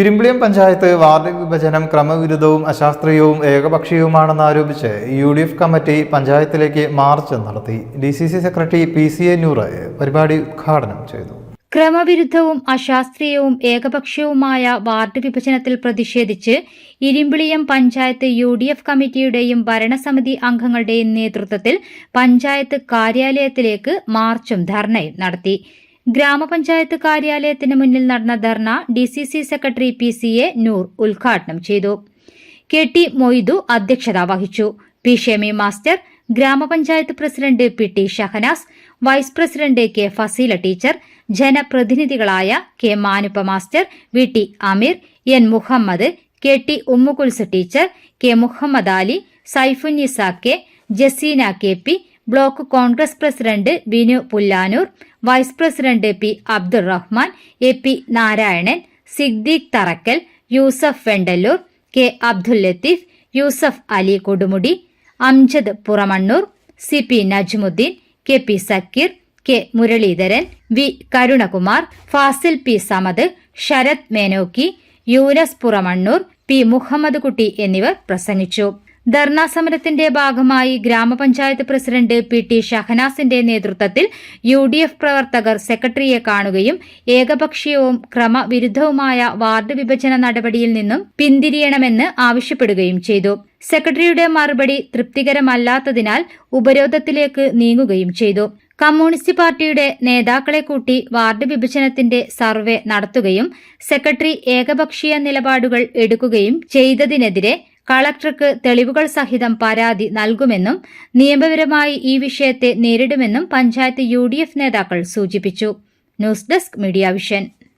Irimbiliyam panchayat ward വിഭജനം ക്രമവിരുദ്ധവും അശാസ്ത്രീയവും ഏകപക്ഷീയവുമാണെന്ന് ആരോപിച്ച് യു ഡി എഫ് കമ്മിറ്റി പഞ്ചായത്തിലേക്ക് മാർച്ച് നടത്തി. D C C secretary P C A Noor പരിപാടി ഉദ്ഘാടനം ചെയ്തു. ക്രമവിരുദ്ധവും അശാസ്ത്രീയവും ഏകപക്ഷീയവുമായ വാർഡ് വിഭജനത്തിൽ പ്രതിഷേധിച്ച് Irimbiliyam panchayat U D F കമ്മിറ്റിയുടെയും ഭരണസമിതി അംഗങ്ങളുടെയും നേതൃത്വത്തിൽ പഞ്ചായത്ത് കാര്യാലയത്തിലേക്ക് മാർച്ചും ധർണയും നടത്തി. ഗ്രാമപഞ്ചായത്ത് കാര്യാലയത്തിന് മുന്നിൽ നടന്ന dharna D C C secretary P C A Noor ഉദ്ഘാടനം ചെയ്തു. കെ ടി മൊയ്തു അധ്യക്ഷത വഹിച്ചു. പി ഷെമി മാസ്റ്റർ ഗ്രാമപഞ്ചായത്ത് president P T Shahanas vice president K Fazeela teacher ജനപ്രതിനിധികളായ K Manuppa master V T Ameer N Muhammad K T Ummukulsu teacher K Muhammad Ali Saifunnisa K Jaseena K P block Congress president Binu Pullanur vice president P Abdul Rahman A P Narayanan Siddique Tharakkal Yusuf Vendallur K Abdul Latheef Yusuf Ali Kodumudi Amjad Puramannur C P Najmuddin K P Sakeer K Muraleedharan V Karunakumar Fazil P Samad Sarath Menokki Yunus Puramannur P Muhammad Kutty എന്നിവർ പ്രസംഗിച്ചു. ധർണാ സമരത്തിന്റെ ഭാഗമായി ഗ്രാമപഞ്ചായത്ത് president P T ഷഹനാസിന്റെ നേതൃത്വത്തിൽ U D F പ്രവർത്തകർ സെക്രട്ടറിയെ കാണുകയും ഏകപക്ഷീയവും ക്രമവിരുദ്ധവുമായ ward വിഭജന നടപടിയിൽ നിന്നും പിന്തിരിയണമെന്ന് ആവശ്യപ്പെടുകയും ചെയ്തു. സെക്രട്ടറിയുടെ മറുപടി തൃപ്തികരമല്ലാത്തതിനാൽ ഉപരോധത്തിലേക്ക് നീങ്ങുകയും ചെയ്തു. കമ്മ്യൂണിസ്റ്റ് പാർട്ടിയുടെ നേതാക്കളെ കൂട്ടി വാർഡ് വിഭജനത്തിന്റെ സർവേ നടത്തുകയും സെക്രട്ടറി ഏകപക്ഷീയ നിലപാടുകൾ എടുക്കുകയും ചെയ്തതിനെതിരെ കളക്ടർക്ക് തെളിവുകൾ സഹിതം പരാതി നൽകുമെന്നും നിയമപരമായി ഈ വിഷയത്തെ നേരിടുമെന്നും പഞ്ചായത്ത് യു നേതാക്കൾ സൂചിപ്പിച്ചു. News desk media vision.